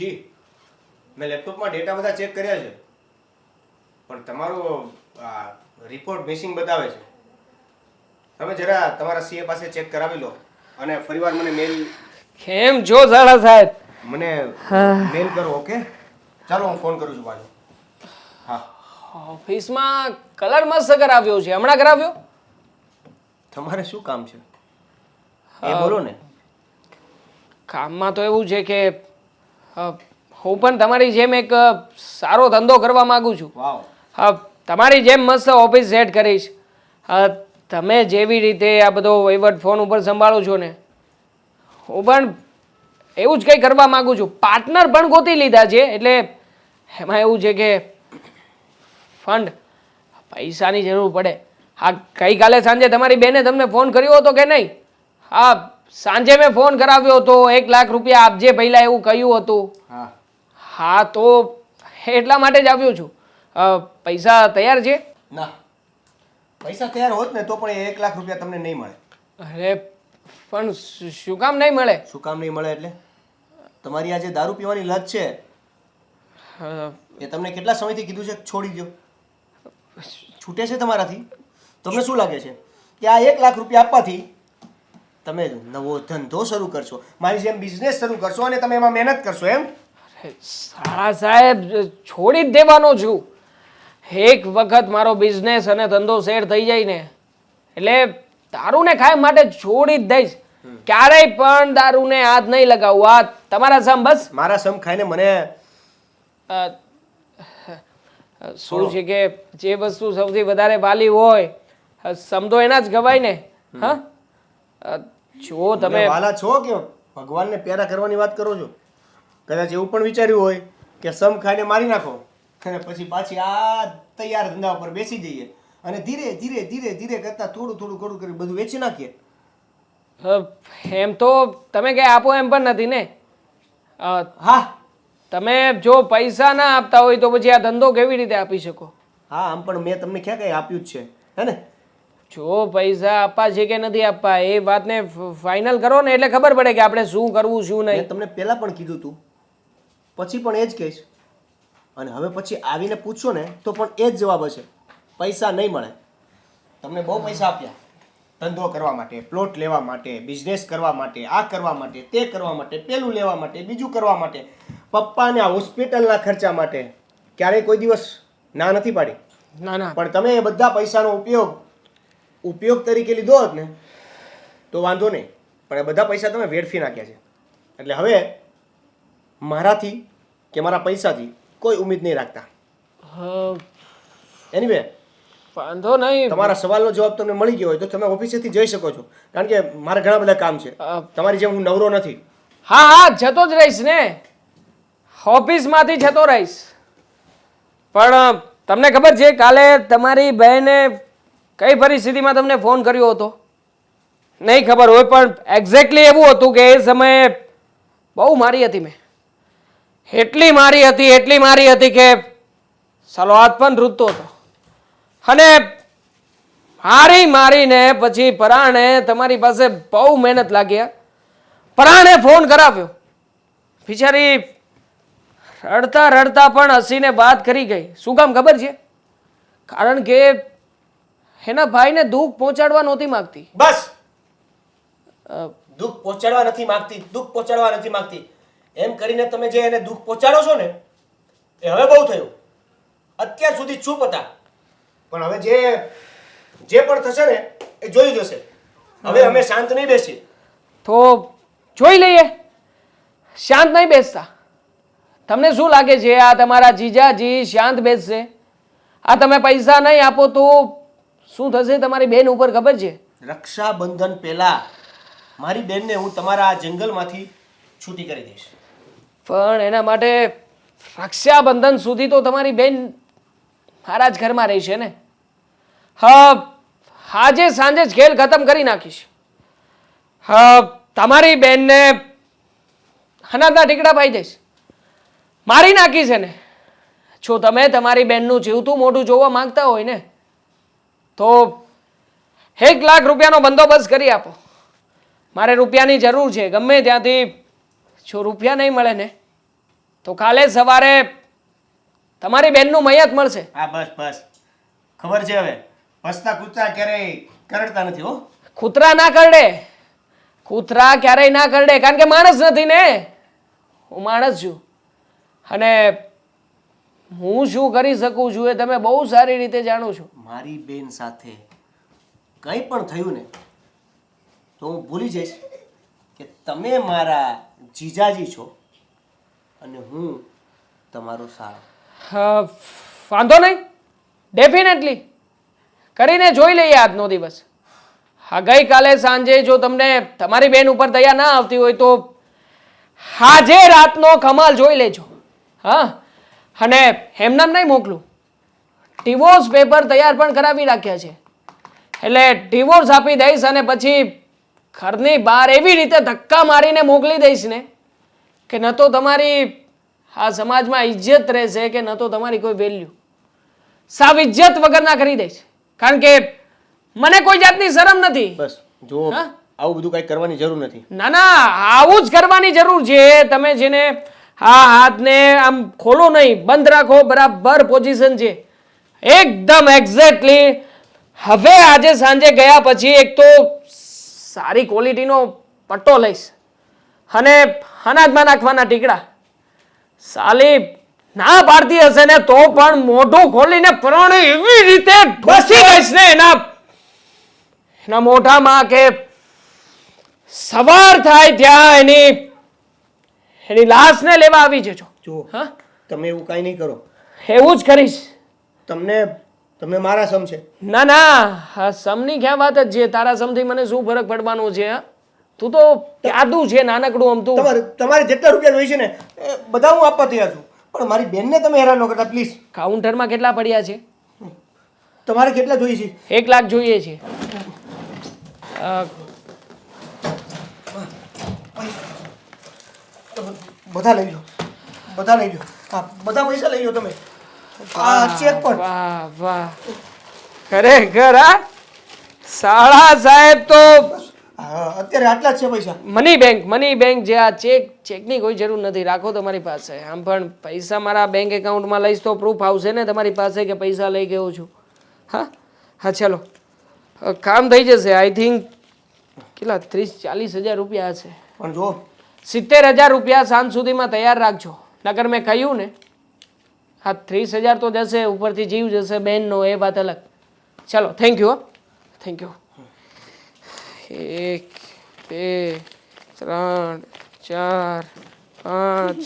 જી. મેં લેપટોપમાં ડેટા બધા ચેક કર્યા છે. પણ તમારો રિપોર્ટ મિસિંગ બતાવે છે. તમે જરા તમારા સીએ પાસે ચેક કરાવી લો અને ફરીવાર મને મેલ કેમ જો ઝાડા સાહેબ? મને મેલ કરો ઓકે ચાલો હું ફોન કરું છું પાછો. હા. ઓફિસમાં કલર મસ્ત કરાવ્યો છે. હમણાં કરાવ્યો? તમારે શું કામ છે? એ બોલો ને. કામમાં તો એવું છે કે હું પણ તમારી જેમ એક સારો ધંધો કરવા માગું છું. હા તમારી જેમ મસ્ત ઓફિસ સેટ કરીશ. હા તમે જેવી રીતે આ બધો વહીવટ ફોન ઉપર સંભાળો છો ને હું પણ એવું જ કંઈ કરવા માગું છું. પાર્ટનર પણ ગોતી લીધા છે એટલે એમાં એવું છે કે ફંડ પૈસાની જરૂર પડે. હા ગઈકાલે સાંજે તમારી બેને તમને ફોન કર્યો હતો કે નહીં? હા સાંજે મેં ફોન કરાવ્યો હતો એક લાખ રૂપિયા આપજે પહેલાં એવું કહ્યું હતું. હા. હા તો એટલા માટે જ આવ્યો છું. પૈસા તૈયાર છે? ના. પૈસા તૈયાર હોત ને તો પણ એક લાખ રૂપિયા તમને નહીં મળે. અરે પણ શું શું કામ નહીં મળે? શું કામ નહીં મળે એટલે? તમારી આ જે દારૂ પીવાની લત છે એ તમને કેટલા સમયથી કીધું છે? છોડી દો છૂટે છે તમારાથી? તમને શું લાગે છે? કે આ એક લાખ રૂપિયા આપવાથી તમે નવો ધંધો શરૂ કરશો મારી જેમ બિઝનેસ શરૂ કરશો અને તમે એમાં મહેનત કરશો એમ? સારા સાળા સાહેબ છોડી જ દેવાનો છું. એક વખત મારો બિઝનેસ અને ધંધો સેટ થઈ જાય ને એટલે દારૂને ખાય માટે છોડી જ દઈશ. ક્યારેય પણ દારૂને હાથ નહીં લગાવું. આ તમારા સમ બસ? મારા સમ ખાઈને મને શું છે કે જે વસ્તુ સૌથી વધારે વાલી હોય સમજો એના જ ગવાય ને હા? જો તમે વાલા છો કે ભગવાનને પ્યારા કરવાની વાત કરો છો? કદાચ એવું પણ વિચાર્યું હોય કે સમ ખાઈને મારી નાખો અને પછી પાછી આ તૈયાર ધંધા ઉપર બેસી જઈએ અને ધીરે ધીરે ધીરે ધીરે કરતા થોડું થોડું થોડું કરી બધું વેચી નાખીએ. એમ તો તમે કઈ આપો એમ પણ નથી ને? હા. તમે જો પૈસા ના આપતા હોય તો પછી આ ધંધો કેવી રીતે આપી શકો? હા આમ પણ મેં તમને ક્યાં કઈ આપ્યું જ છે હે ને? જો પૈસા આપવા છે કે નથી આપવા એ વાતને ફાઇનલ કરો ને એટલે ખબર પડે કે આપણે શું કરવું શું નહીં. તમને પહેલા પણ કીધું હતું પછી પણ એ જ કહીશ. અને હવે પછી આવીને પૂછશો ને તો પણ એ જ જવાબ હશે. પૈસા નહીં મળે. તમને બહુ પૈસા આપ્યા. ધંધો કરવા માટે પ્લોટ લેવા માટે બિઝનેસ કરવા માટે આ કરવા માટે તે કરવા માટે પેલું લેવા માટે બીજું કરવા માટે. પપ્પાને આ હોસ્પિટલના ખર્ચા માટે ક્યારેય કોઈ દિવસ ના નથી પાડી. ના ના. પણ તમે એ બધા પૈસાનો ઉપયોગ ઉપયોગ તરીકે લીધો હોત ને તો વાંધો નહીં. પણ એ બધા પૈસા તમે વેડફી નાખ્યા છે. એટલે હવે મારાથી કે મારા પૈસાથી કોઈ ઉમેદ નહીં રાખતા. એની એનીવે વાંધો નહીં. તમારા સવાલનો જવાબ તમને મળી ગયો હોય તો તમે ઓફિસેથી જઈ શકો છો. કારણ કે મારે ઘણા બધા કામ છે. તમારી જેમ હું નવરો નથી. હા હા જતો જ રહીશ ને. ઓફિસમાંથી જતો રહીશ. પણ તમને ખબર છે કાલે તમારી બહેને કઈ પરિસ્થિતિમાં તમને ફોન કર્યો હતો? નહીં ખબર હોય, પણ એક્ઝેક્ટલી એવું હતું કે એ સમયે બહુ મારી હતી મેં. એટલી મારી હતી, એટલી મારી હતી કે સાલો પણ રૂતતો હતો. અને મારી મારીને પછી પરાણે તમારી પાસે બહુ મહેનત લાગી પરાણે ફોન કરાવ્યો. બિચારી રડતા રડતા પણ હસીને વાત કરી ગઈ. શું કામ ખબર છે? કારણ કે એના ભાઈને દુઃખ પહોંચાડવા નહોતી માંગતી. બસ. દુઃખ પહોંચાડવા નથી માંગતી દુઃખ પહોંચાડવા નથી માંગતી. એમ કરીને તમે જે એને દુઃખ પહોંચાડો છો ને એ હવે બહુ થયું. અત્યાર સુધી ચૂપ હતા. પણ હવે જે જે પણ થશે ને એ જોઈ જશે. હવે અમે શાંત નહીં બેસીએ. તો જોઈ લઈએ. શાંત નહીં બેસતા. તમને શું લાગે છે? આ તમારા જીજાજી શાંત બેસશે. આ તમે પૈસા નહીં આપો તો શું થશે તમારી બેન ઉપર ખબર છે? રક્ષાબંધન પહેલા મારી બેનને હું તમારા આ જંગલમાંથી છૂટી કરી દઈશ. પણ એના માટે રક્ષાબંધન સુધી તો તમારી બેન મારા જ ઘરમાં રહેશે ને? હા આજે સાંજે જ ખેલ ખતમ કરી નાખીશ. હા તમારી બેનને અનાજના ટીકડા પાઈ દઈશ. મારી નાખીશ એને. ને જો તમે તમારી બેનનું જીવતું મોઢું જોવા માંગતા હોય ને તો એક લાખ રૂપિયાનો બંદોબસ્ત કરી આપો. મારે રૂપિયાની જરૂર છે. ગમે ત્યાંથી જો રૂપિયા નહીં મળે ને તો કાલે સવારે તમારી બેનનું મયત મળશે. હા બસ બસ. ખબર છે હવે. પસ્તા કૂતરા ક્યારેય કરડતા નથી હો. કૂતરા ના કરડે. કૂતરા ક્યારેય ના કરડે. કારણ કે માણસ નથી ને. હું માણસ છું. અને હું શું કરી શકું છું એ તમે બહુ સારી રીતે જાણો છો. મારી બેન સાથે કંઈ પણ થયું ને તો હું ભૂલી જઈશ કે તમે મારા જીજાજી છો અને હું તમારો સાળો. વાંધો નહીં. ડેફિનેટલી કરીને જોઈ લઈએ આજનો દિવસ. હા ગઈકાલે સાંજે જો તમને તમારી બેન ઉપર દયા ના આવતી હોય તો આજે રાતનો કમાલ જોઈ લેજો. હા. અને એમનામ નહીં મોકલું. ડિવોર્સ પેપર તૈયાર પણ કરાવી રાખ્યા છે. એટલે ડિવોર્સ આપી દઈશ અને પછી ઘરની બહાર એવી રીતે ધક્કા મારીને મોકલી દઈશ ને કે ન તો તમારી આ સમાજમાં ઇજ્જત રહેશે કે ન તો તમારી કોઈ વેલ્યુ સાવ ઇજ્જત વગરના કરી દઈશ. કારણ કે મને કોઈ જાતની શરમ નથી. બસ જો આવું બધું કંઈ કરવાની જરૂર નથી. ના ના આવું જ કરવાની જરૂર છે. તમે જેને આ હાથને આમ ખોલો નહીં બંધ રાખો બરાબર પોઝિશન છે. એકદમ એક્ઝેક્ટલી હવે આજે સાંજે ગયા પછી એક તો સારી ક્વોલિટીનો પટ્ટો લઈશ. અને અનાજમાં નાખવાના ટીકડા. સાલી ના પાડતી હશે ને તો પણ મોઢું ખોલીને પ્રણ એવી રીતે ઢોસી દઈશ ને એના એના મોઢામાં કે સવાર થાય ત્યાં એની એની લાશને લેવા આવી જજો. જુઓ હા? તમે એવું કાંઈ નહીં કરો. એવું જ કરીશ. તમને તમે મારા સમ છે. ના ના સમની ક્યાં વાત જ છે? તારા સમથી મને શું ફરક પડવાનો છે? તું તો આદું છે નાનકડું આમ તું. તમારે તમારે જેટલા રૂપિયા જોઈએ છે ને બધા હું આપવા તૈયાર છું. પણ મારી બેનને તમે હેરાન ન કરતા પ્લીઝ. કાઉન્ટરમાં કેટલા પડ્યા છે? તમારે કેટલા જોઈએ છે? એક લાખ જોઈએ છે. બધા લઈ લો બધા લઈ લો હા બધા પૈસા લઈ લો તમે. આ ચેક પણ. વાહ વાહ. ખરેખર આ સાળા સાહેબ તો અત્યારે આટલા છે પૈસા. મની બેંક મની બેંક જે આ ચેક ચેકની કોઈ જરૂર નથી. રાખો તમારી પાસે. આમ પણ પૈસા મારા બેંક એકાઉન્ટમાં લઈશ તો પ્રૂફ આવશે ને તમારી પાસે કે પૈસા લઈ ગયો છું. હા? હા ચલો. કામ થઈ જશે. આઈ થિંક કેટલા? ત્રીસ ચાલીસ હજાર રૂપિયા હશે. પણ જો સિત્તેર હજાર રૂપિયા સાંજ સુધીમાં તૈયાર રાખજો. નગર મેં કહ્યું ને, હા, ત્રીસ હજાર તો જશે, ઉપરથી જીવ જશે બેનનો એ વાત અલગ. ચાલો થેન્ક યુ થેન્ક યુ એક, બે, ત્રણ, ચાર, પાંચ